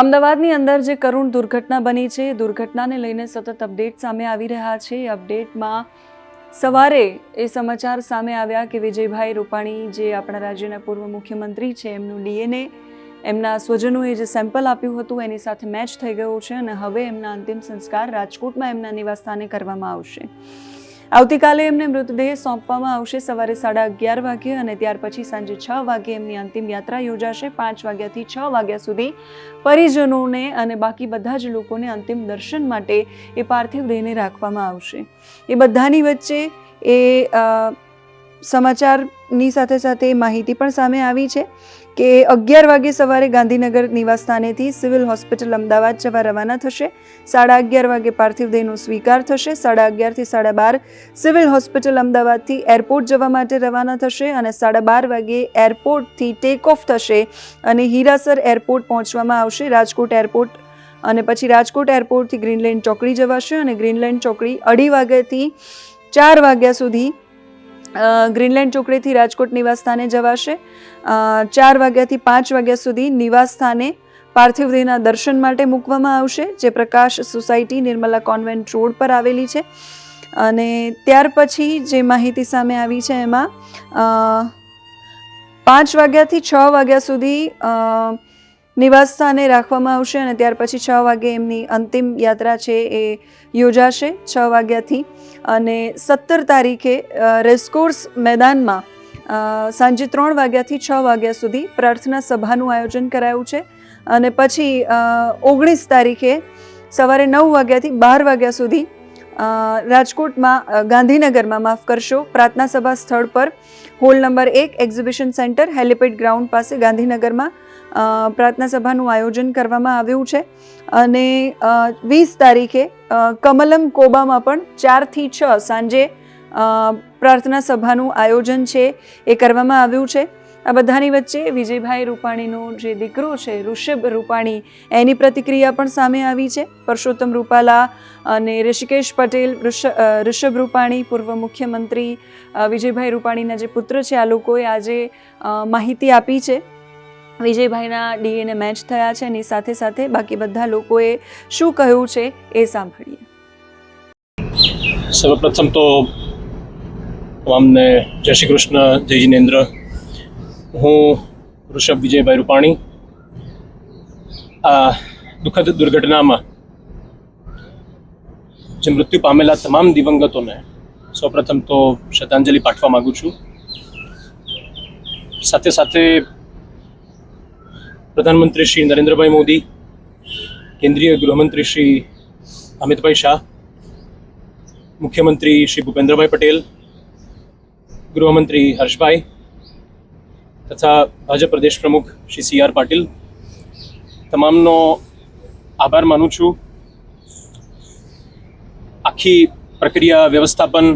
અમદાવાદની અંદર જે કરુણ દુર્ઘટના બની છે, દુર્ઘટનાને લઈને સતત અપડેટ સામે આવી રહ્યા છે. અપડેટમાં સવારે એ સમાચાર સામે આવ્યા કે વિજયભાઈ રૂપાણી જે આપણા રાજ્યના પૂર્વ મુખ્યમંત્રી છે, એમનું ડીએનએ, એમના સ્વજનોએ જે સેમ્પલ આપ્યું હતું, એની સાથે મેચ થઈ ગયું છે અને હવે એમના અંતિમ સંસ્કાર રાજકોટમાં એમના નિવાસસ્થાને કરવામાં આવશે. આવતીકાલે એમને મૃતદેહ સોંપવામાં આવશે. સવારે સાડા અગિયાર વાગે અને ત્યાર પછી સાંજે છ વાગે એમની અંતિમ યાત્રા યોજાશે. પાંચ વાગ્યાથી છ વાગ્યા સુધી પરિજનોને અને બાકી બધા જ લોકોને અંતિમ દર્શન માટે એ પાર્થિવ દેહને રાખવામાં આવશે. એ બધાની વચ્ચે એ સમાચારની સાથે સાથે માહિતી પણ સામે આવી છે કે અગિયાર વાગે સવારે ગાંધીનગર નિવાસસ્થાનેથી સિવિલ હોસ્પિટલ અમદાવાદ જવા રવાના થશે. સાડા અગિયાર વાગે પાર્થિવ દેહનો સ્વીકાર થશે. સાડા અગિયારથી સાડા બાર સિવિલ હોસ્પિટલ અમદાવાદથી એરપોર્ટ જવા માટે રવાના થશે અને સાડા બાર વાગે એરપોર્ટથી ટેક ઓફ થશે અને હીરાસર એરપોર્ટ પહોંચવામાં આવશે. રાજકોટ એરપોર્ટ અને પછી રાજકોટ એરપોર્ટથી ગ્રીનલેન્ડ ચોકડી જવાશે અને ગ્રીનલેન્ડ ચોકડી અઢી વાગ્યાથી ચાર વાગ્યા સુધી ગ્રીનલેન્ડ ચોકડીથી રાજકોટ નિવાસસ્થાને જવાશે. ચાર વાગ્યાથી પાંચ વાગ્યા સુધી નિવાસસ્થાને પાર્થિવ દેહના દર્શન માટે મૂકવામાં આવશે, જે Prakash society Nirmala convent road પર આવેલી છે. અને ત્યાર પછી જે માહિતી સામે આવી છે એમાં પાંચ વાગ્યાથી છ વાગ્યા સુધી નિવાસસ્થાને રાખવામાં આવશે અને ત્યાર પછી છ વાગે એમની અંતિમ યાત્રા છે એ યોજાશે. છ વાગ્યાથી અને સત્તર તારીખે રેસકોર્સ મેદાનમાં સાંજે ત્રણ વાગ્યાથી છ વાગ્યા સુધી પ્રાર્થના સભાનું આયોજન કરાયું છે. અને પછી ઓગણીસ તારીખે સવારે નવ વાગ્યાથી બાર વાગ્યા સુધી રાજકોટમાં ગાંધીનગરમાં માફ કરશો, પ્રાર્થના સભા સ્થળ પર હોલ નંબર એક એક્ઝિબિશન સેન્ટર, હેલિપેડ ગ્રાઉન્ડ પાસે ગાંધીનગરમાં પ્રાર્થના સભાનું આયોજન કરવામાં આવ્યું છે. અને વીસ તારીખે કમલમ કોબામાં પણ ચારથી છ સાંજે પ્રાર્થના સભાનું આયોજન છે, એ કરવામાં આવ્યું છે. આ બધાની વચ્ચે વિજયભાઈ રૂપાણીનો જે દીકરો છે, ઋષભ રૂપાણી, એની પ્રતિક્રિયા પણ સામે આવી છે. પરસોત્તમ રૂપાલા અને ઋષિકેશ પટેલ ઋષભ રૂપાણી, પૂર્વ મુખ્યમંત્રી વિજયભાઈ રૂપાણીના જે પુત્ર છે, આ લોકોએ આજે માહિતી આપી છે. વિજયભાઈના ડીએનએ મેચ થયા છે એની સાથે સાથે બાકી બધા લોકોએ શું કહ્યું છે એ સાંભળીએ. સર્વપ્રથમ તો તમામને જય શ્રી કૃષ્ણ, જય જિનેન્દ્ર. હું ઋષભ વિજયભાઈ રૂપાણી. આ દુઃખદ દુર્ઘટનામાં જે મૃત્યુ પામેલા તમામ દિવંગતોને સૌપ્રથમ તો શ્રદ્ધાંજલિ પાઠવા માગું છું. સાથે સાથે પ્રધાનમંત્રી શ્રી નરેન્દ્રભાઈ મોદી, કેન્દ્રીય ગૃહમંત્રી શ્રી અમિતભાઈ શાહ, મુખ્યમંત્રી શ્રી ભૂપેન્દ્રભાઈ પટેલ, ગૃહમંત્રી હર્ષભાઈ તથા ભાજપ પ્રદેશ પ્રમુખ શ્રી સી આર પાટીલ. તમામનો આભાર માનું છું. આખી પ્રક્રિયા વ્યવસ્થાપન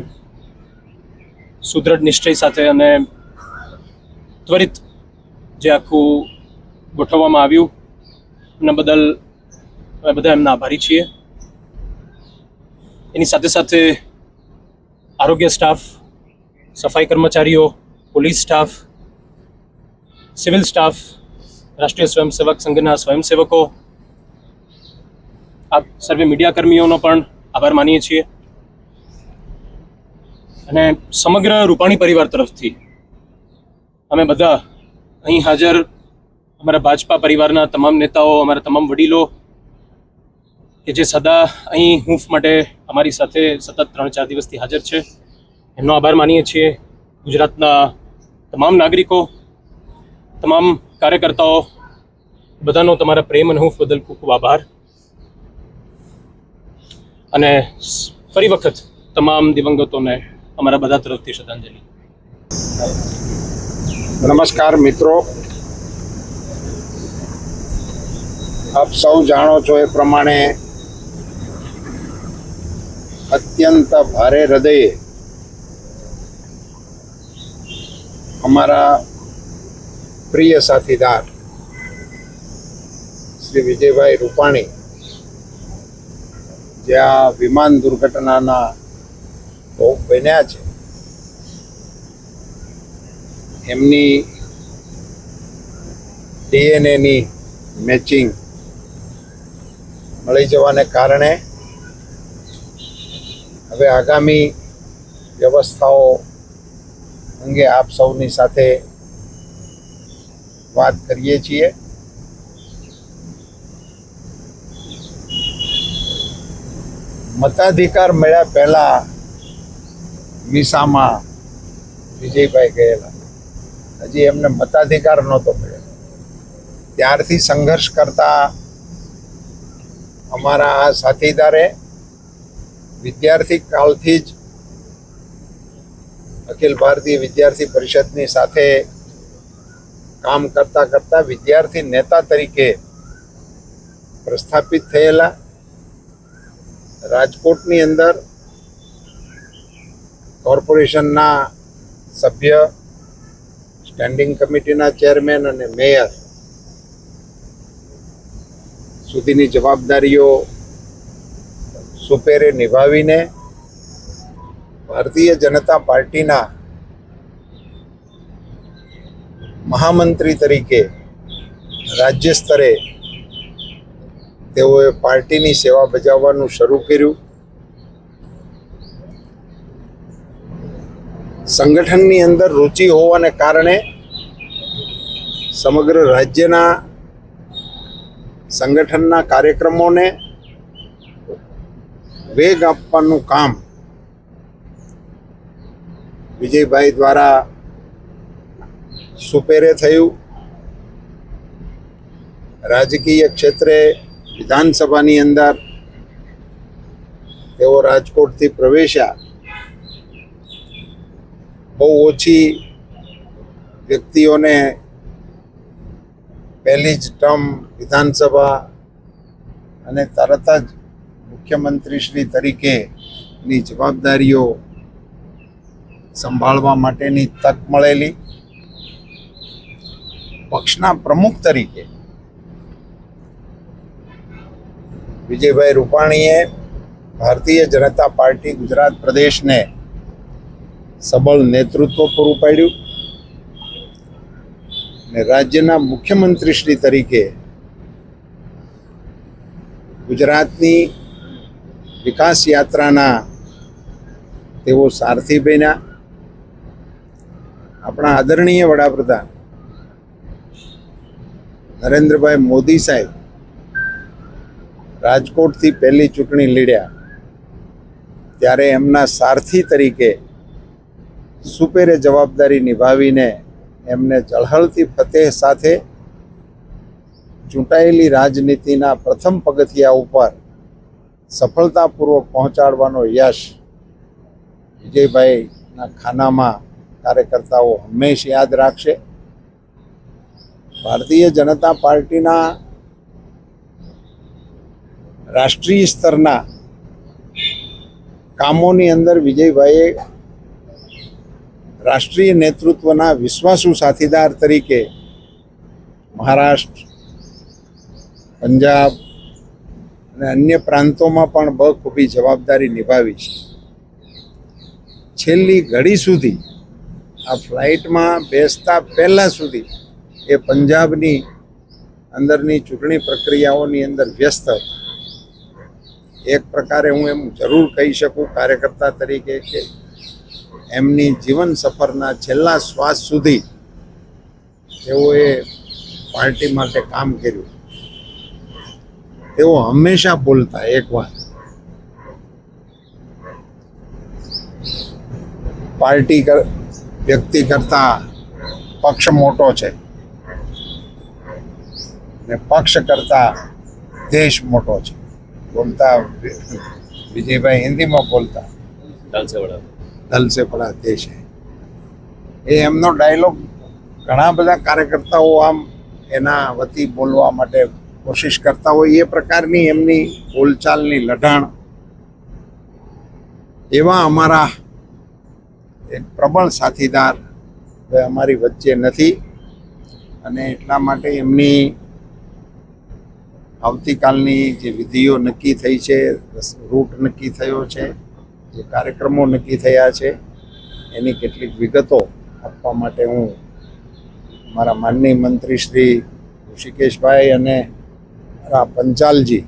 સુદૃઢ નિશ્ચય સાથે અને ત્વરિત જે આખું ગોઠવવામાં આવ્યું. એના બદલ અમે બધા એમના આભારી છીએ. એની સાથે સાથે આરોગ્ય સ્ટાફ, સફાઈ કર્મચારીઓ, પોલીસ સ્ટાફ, સિવિલ સ્ટાફ, રાષ્ટ્રીય સ્વયંસેવક સંઘના સ્વયંસેવકો આ સર્વે મીડિયા કર્મીઓનો પણ આભાર માનીએ છીએ. અને સમગ્ર રૂપાણી પરિવાર તરફથી અમે બધા અહીં હાજર અમારા ભાજપા પરિવારના તમામ નેતાઓ, અમારા તમામ વડીલો, કે જે સદા અહીં હૂંફ માટે અમારી સાથે સતત ત્રણ ચાર દિવસથી હાજર છે. એમનો આભાર માનીએ છીએ. ગુજરાતના તમામ નાગરિકો, તમામ કાર્યકર્તાઓ, બધાનો તમારા પ્રેમ અને હૂંફ બદલ ખૂબ ખૂબ આભાર. અને ફરી વખત તમામ દિવંગતોને અમારા બધા તરફથી શ્રદ્ધાંજલિ. નમસ્કાર મિત્રો. આપ સૌ જાણો છો એ પ્રમાણે અત્યંત ભારે હૃદયે અમારા પ્રિય સાથીદાર શ્રી વિજયભાઈ રૂપાણી, જે આ વિમાન દુર્ઘટનાના ભોગ બન્યા છે, એમની ડીએનએની મેચિંગ મળી જવાને કારણે હવે આગામી વ્યવસ્થાઓ અંગે આપ સૌની સાથે વાત કરીએ છીએ. મતાધિકાર મળ્યા પહેલા મીસામાં વિજયભાઈ ગયેલા. હજી એમને મતાધિકાર નહોતો મળ્યો. ત્યારથી સંઘર્ષ કરતા અમારા આ સાથીદારે વિદ્યાર્થી કાલથી જ અખિલ ભારતીય વિદ્યાર્થી પરિષદની સાથે કામ કરતા કરતા વિદ્યાર્થી નેતા તરીકે પ્રસ્થાપિત થયેલા રાજકોટની અંદર કોર્પોરેશનના સભ્ય, સ્ટેન્ડિંગ કમિટીના ચેરમેન અને મેયર સુધીની જવાબદારીઓ સુપેરે નિભાવીને ભારતીય જનતા પાર્ટીના મહામંત્રી તરીકે રાજ્ય સ્તરે તેઓએ પાર્ટીની સેવા બજાવવાનું શરૂ કર્યું. સંગઠનની અંદર રુચિ હોવાને કારણે સમગ્ર રાજ્યના સંગઠનના કાર્યક્રમોને વેગ આપવાનું કામ વિજયભાઈ દ્વારા સુપેરે થયું. રાજકીય ક્ષેત્રે વિધાનસભાની અંદર તેઓ રાજકોટથી પ્રવેશ્યા. બહુ ઓછી વ્યક્તિઓને પહેલી જ ટર્મ વિધાનસભા અને તરત જ મુખ્યમંત્રીશ્રી તરીકેની જવાબદારીઓ સંભાળવા માટેની તક મળેલી. પક્ષના પ્રમુખ તરીકે વિજયભાઈ રૂપાણીએ ભારતીય જનતા પાર્ટી ગુજરાત પ્રદેશને સબળ નેતૃત્વ પૂરું પાડ્યું. ને રાજ્યના મુખ્યમંત્રીશ્રી તરીકે ગુજરાતની વિકાસ યાત્રાના તેઓ સારથી બન્યા. આપણા આદરણીય વડાપ્રધાન નરેન્દ્રભાઈ મોદી સાહેબ રાજકોટથી પહેલી ચૂંટણી લડ્યા. ત્યારે એમના સારથી તરીકે સુપેરે જવાબદારી નિભાવીને એમને જળહળતી ફતેહ સાથે ચૂંટાયેલી રાજનીતિના પ્રથમ પગથિયા ઉપર સફળતાપૂર્વક પહોંચાડવાનો યશ વિજયભાઈના ખાનામાં કાર્યકર્તાઓ હંમેશ યાદ રાખશે. ભારતીય જનતા પાર્ટીના રાષ્ટ્રીય સ્તરના કામોની અંદર વિજયભાઈએ રાષ્ટ્રીય નેતૃત્વના વિશ્વાસુ સાથીદાર તરીકે મહારાષ્ટ્ર, પંજાબ અને અન્ય પ્રાંતોમાં પણ બખૂબી જવાબદારી નિભાવી છે. છેલ્લી ઘડી સુધી, આ ફ્લાઇટમાં બેસતા પહેલાં સુધી એ પંજાબની અંદરની ચૂંટણી પ્રક્રિયાઓની અંદર વ્યસ્ત હતા. એક પ્રકારે હું એમ જરૂર કહી શકું કાર્યકર્તા તરીકે કે એમની જીવન સફરના છેલ્લા શ્વાસ સુધી તેઓએ પાર્ટી માટે કામ કર્યું. તેઓ હંમેશા બોલતા, એક વાત. પાર્ટી વ્યક્તિ કરતા પક્ષ મોટો છે. ને પક્ષ કરતા દેશ મોટો છે. બોલતા વિજયભાઈ હિન્દીમાં બોલતા. દલ સે બડા દેશ હૈ એ એમનો ડાયલોગ ઘણા બધા કાર્યકર્તાઓ આમ એના વતી બોલવા માટે કોશિશ કરતા હોય, એ પ્રકારની એમની બોલચાલની લઢાણ એવા અમારા એક પ્રબળ સાથીદાર હવે અમારી વચ્ચે નથી અને એટલા માટે એમની આવતીકાલની જે વિધિઓ નક્કી થઈ છે રૂટ નક્કી થયો છે જે કાર્યક્રમો નક્કી થયા છે, એની કેટલીક વિગતો આપવા માટે હું મારા માનનીય મંત્રી શ્રી ઋષિકેશભાઈ અને મારા પંચાલજી,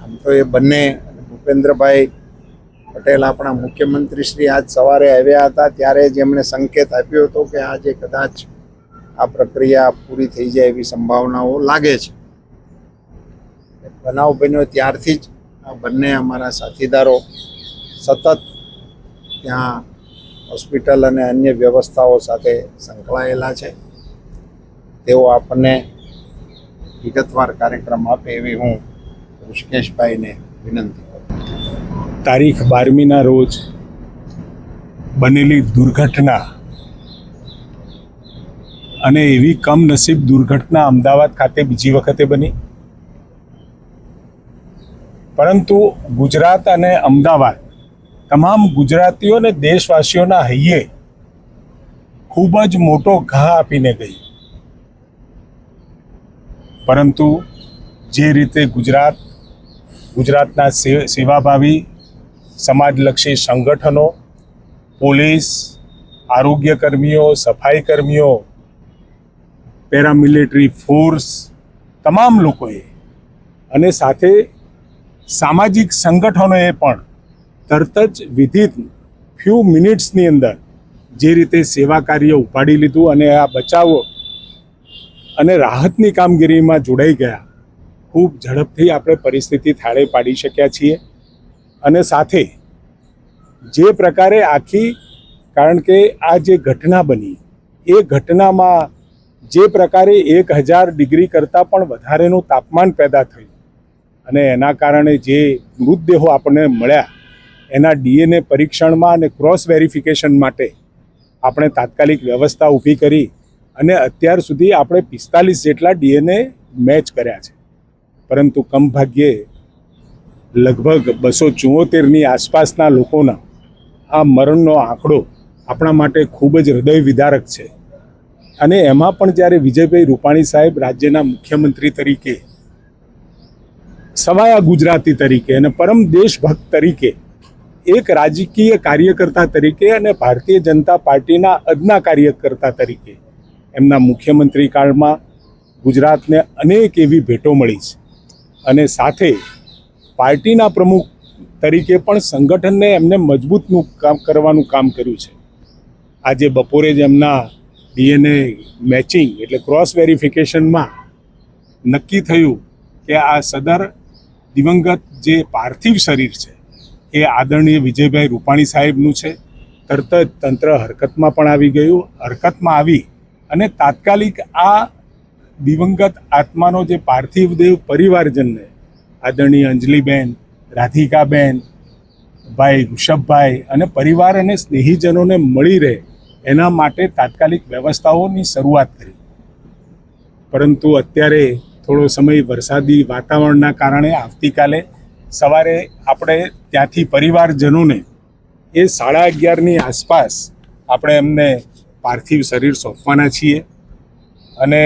આમ તો એ બંને ભૂપેન્દ્રભાઈ પટેલ આપણા મુખ્યમંત્રી શ્રી આજ સવારે આવ્યા હતા, ત્યારે જ એમણે સંકેત આપ્યો હતો કે આજે કદાચ આ પ્રક્રિયા પૂરી થઈ જાય એવી સંભાવનાઓ લાગે છે. બનાવ બન્યો ત્યારથી જ આ બંને અમારા સાથીદારો સતત ત્યાં હોસ્પિટલ અને અન્ય વ્યવસ્થાઓ સાથે સંકળાયેલા છે. તેઓ આપણને વિગતવાર કાર્યક્રમ આપે એવી હું ઋષિકેશભાઈને વિનંતી કરું તારીખ બારમીના રોજ બનેલી દુર્ઘટના અને એવી કમનસીબ દુર્ઘટના અમદાવાદ ખાતે બીજી વખતે બની. પરંતુ ગુજરાત અને અમદાવાદ તમામ ગુજરાતીઓ અને દેશવાસીઓના હૈયે ખૂબ જ મોટો ઘા આપીને ગઈ. પરંતુ જે રીતે ગુજરાત, ગુજરાતના સેવાભાવી, સમાજલક્ષી સંગઠનો, પોલીસ આરોગ્ય કર્મીઓ સફાઈ કર્મીઓ પેરામિલિટરી ફોર્સ, તમામ લોકોએ અને સાથે સામાજિક સંગઠનોએ પણ તરત જ વિધિત ફ્યુ મિનિટ્સની અંદર જે રીતે સેવા કાર્ય ઉપાડી લીધું અને આ બચાવો અને રાહતની કામગીરીમાં જોડાઈ ગયા. ખૂબ ઝડપથી આપણે પરિસ્થિતિ થાળે પાડી શક્યા છીએ અને સાથે જે પ્રકારે આખી કારણ કે આ જે ઘટના બની, એ ઘટનામાં જે પ્રકારે એક હજાર ડિગ્રી કરતાં પણ વધારેનું તાપમાન પેદા થયું અને એના કારણે જે મૃતદેહો આપણને મળ્યા એના ડીએનએ પરીક્ષણમાં અને ક્રોસ વેરિફિકેશન માટે આપણે તાત્કાલિક વ્યવસ્થા ઊભી કરી અને અત્યાર સુધી આપણે પિસ્તાલીસ જેટલા ડીએનએ મેચ કર્યા છે. પરંતુ કમભાગ્યે લગભગ બસો ચુંવોતેરની આસપાસના લોકોના આ મરણનો આંકડો આપણા માટે ખૂબ જ હૃદય વિદારક છે. અને એમાં પણ જ્યારે વિજયભાઈ રૂપાણી સાહેબ રાજ્યના મુખ્યમંત્રી તરીકે, સવાયા ગુજરાતી તરીકે અને પરમ દેશભક્ત તરીકે એક રાજકીય કાર્યકર્તા તરીકે અને ભારતીય જનતા પાર્ટીના અદના કાર્યકર્તા તરીકે. એમના મુખ્યમંત્રી કાળમાં ગુજરાતને અનેક એવી ભેટો મળી છે. અને સાથે પાર્ટીના પ્રમુખ તરીકે પણ સંગઠનને એમને મજબૂતનું કામ કરવાનું કામ કર્યું છે. આજે બપોરે જ એમના ડીએનએ મેચિંગ એટલે ક્રોસ વેરિફિકેશનમાં નક્કી થયું કે આ સદર દિવંગત જે પાર્થિવ શરીર છે એ આદરણીય વિજયભાઈ રૂપાણી સાહેબનું છે. તરત જ તંત્ર હરકતમાં પણ આવી ગયું. હરકતમાં આવી અને તાત્કાલિક આ દિવંગત આત્માનો જે પાર્થિવ દેવ પરિવારજનને આદરણીય અંજલિબેન, રાધિકાબેન, ભાઈ ઋષભભાઈ અને પરિવાર અને સ્નેહીજનોને મળી રહે એના માટે તાત્કાલિક વ્યવસ્થાઓની શરૂઆત કરી. પરંતુ અત્યારે થોડો સમય વરસાદી વાતાવરણના કારણે આવતીકાલે સવારે આપણે ત્યાંથી પરિવારજનોને એ સાડા અગિયારની આસપાસ આપણે એમને પાર્થિવ શરીર સોંપવાના છીએ અને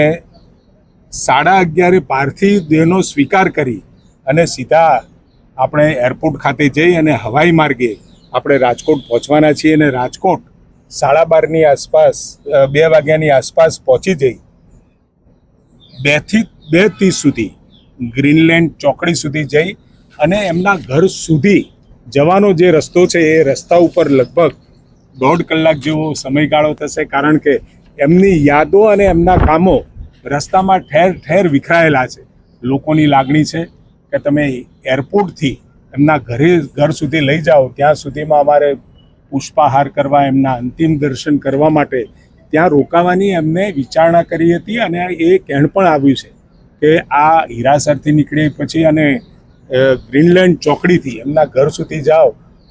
સાડા અગિયારે પાર્થિવ દેહનો સ્વીકાર કરી અને સીધા આપણે એરપોર્ટ ખાતે જઈ અને હવાઈ માર્ગે આપણે રાજકોટ પહોંચવાના છીએ અને રાજકોટ સાડા બારની આસપાસ બે વાગ્યાની આસપાસ પહોંચી જઈ બેથી, બે ત્રીસ સુધી ગ્રીનલેન્ડ ચોકડી સુધી જઈ અને એમના ઘર સુધી જવાનો જે રસ્તો છે એ રસ્તા ઉપર લગભગ દોઢ કલાક જેવો સમયગાળો થશે, કારણ કે એમની યાદો અને એમના કામો રસ્તામાં ઠેર ઠેર વિખરાયેલા છે. લોકોની લાગણી છે કે તમે એરપોર્ટથી એમના ઘરે ઘર સુધી લઈ જાઓ, ત્યાં સુધીમાં અમારે પુષ્પાહાર કરવા, એમના અંતિમ દર્શન કરવા માટે ત્યાં રોકાવાની એમને વિચારણા કરી હતી અને એ કહેણ પણ આવ્યું છે કે આ હીરાસરથી નીકળે પછી અને ગ્રીનલેન્ડ ચોકડીથી એમના ઘર સુધી જાઓ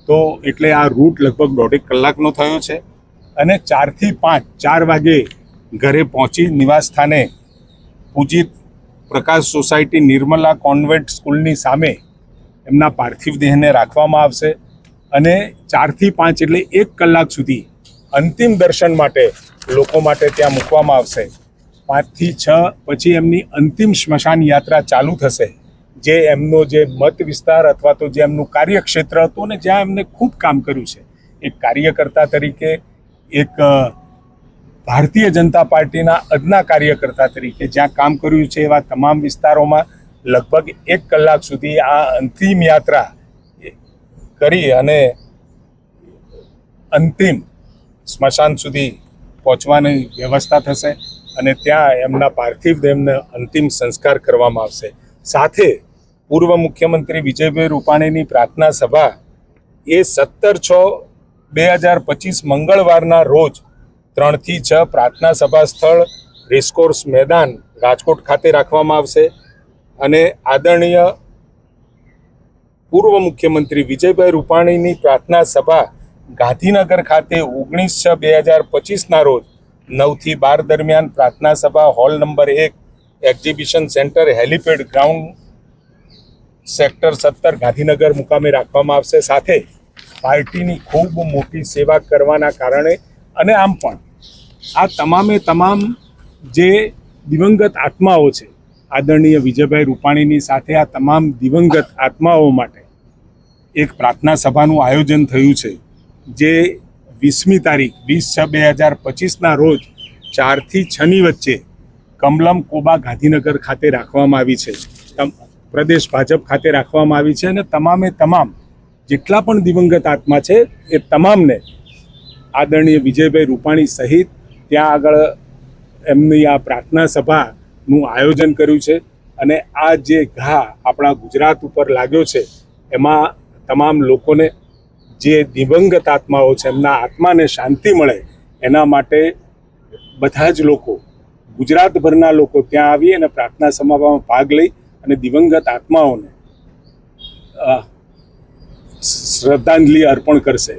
તો એટલે આ રૂટ લગભગ દોઢેક કલાકનો થયો છે. અને ચારથી પાંચ, ચાર વાગે ઘરે પહોંચી નિવાસ સ્થાને પૂજિત પ્રકાશ સોસાયટી નિર્મલા કોન્વેન્ટ સ્કૂલની સામે એમના પાર્થિવ દેહને રાખવામાં આવશે. અને ચારથી પાંચ એટલે એક કલાક સુધી અંતિમ દર્શન માટે લોકો માટે ત્યાં મૂકવામાં આવશે. પાંચથી છ પછી એમની અંતિમ સ્મશાન યાત્રા ચાલુ થશે. જે એમનો જે મત વિસ્તાર અથવા તો જે એમનું કાર્યક્ષેત્ર હતું ને જ્યાં એમને ખૂબ કામ કર્યું છે. એક કાર્યકર્તા તરીકે, એક ભારતીય જનતા પાર્ટીના અદના કાર્યકર્તા તરીકે જ્યાં કામ કર્યું છે એવા તમામ વિસ્તારોમાં લગભગ એક કલાક સુધી આ અંતિમ યાત્રા કરી અને અંતિમ સ્મશાન સુધી પહોંચવાની વ્યવસ્થા થશે અને ત્યાં એમના પાર્થિવ દેહને અંતિમ સંસ્કાર કરવામાં આવશે. સાથે પૂર્વ મુખ્યમંત્રી વિજયભાઈ રૂપાણીની પ્રાર્થના સભા એ સત્તર છ બે હજાર પચીસ મંગળવારના રોજ ત્રણથી છ પ્રાર્થના સભા સ્થળ રેસકોર્સ મેદાન રાજકોટ ખાતે રાખવામાં આવશે. અને આદરણીય પૂર્વ મુખ્યમંત્રી વિજયભાઈ રૂપાણીની પ્રાર્થના સભા ગાંધીનગર ખાતે ઓગણીસ છ બે હજાર પચીસના રોજ નવથી બાર દરમિયાન પ્રાર્થના સભા હોલ નંબર એક exhibition centre helipad ground sector સત્તર ગાંધીનગર મુકામે રાખવામાં આવશે. સાથે પાર્ટીની ખૂબ મોટી સેવા કરવાના કારણે અને આમ પણ આ તમામે તમામ જે દિવંગત આત્માઓ છે, આદરણીય વિજયભાઈ રૂપાણીની સાથે આ તમામ દિવંગત આત્માઓ માટે એક પ્રાર્થના સભાનું આયોજન થયું છે, જે વીસમી તારીખ વીસ છ બે હજાર પચીસના રોજ ચારથી છની વચ્ચે કમલમ કોબા ગાંધીનગર ખાતે રાખવામાં આવી છે. પ્રદેશ ભાજપ ખાતે રાખવામાં આવી છે અને તમામે તમામ જેટલા પણ દિવંગત આત્મા છે, એ તમામને આદરણીય વિજયભાઈ રૂપાણી સહિત ત્યાં આગળ એમની આ પ્રાર્થના સભાનું આયોજન કર્યું છે અને આ જે ઘા આપણા ગુજરાત ઉપર લાગ્યો છે, એમાં તમામ લોકોને જે દિવંગત આત્માઓ છે, એમના આત્માને શાંતિ મળે, એના માટે બધા જ લોકો, ગુજરાતભરના લોકો ત્યાં આવી અને પ્રાર્થના સભામાં ભાગ લઈ અને દિવંગત આત્માઓને શ્રદ્ધાંજલિ અર્પણ કરશે.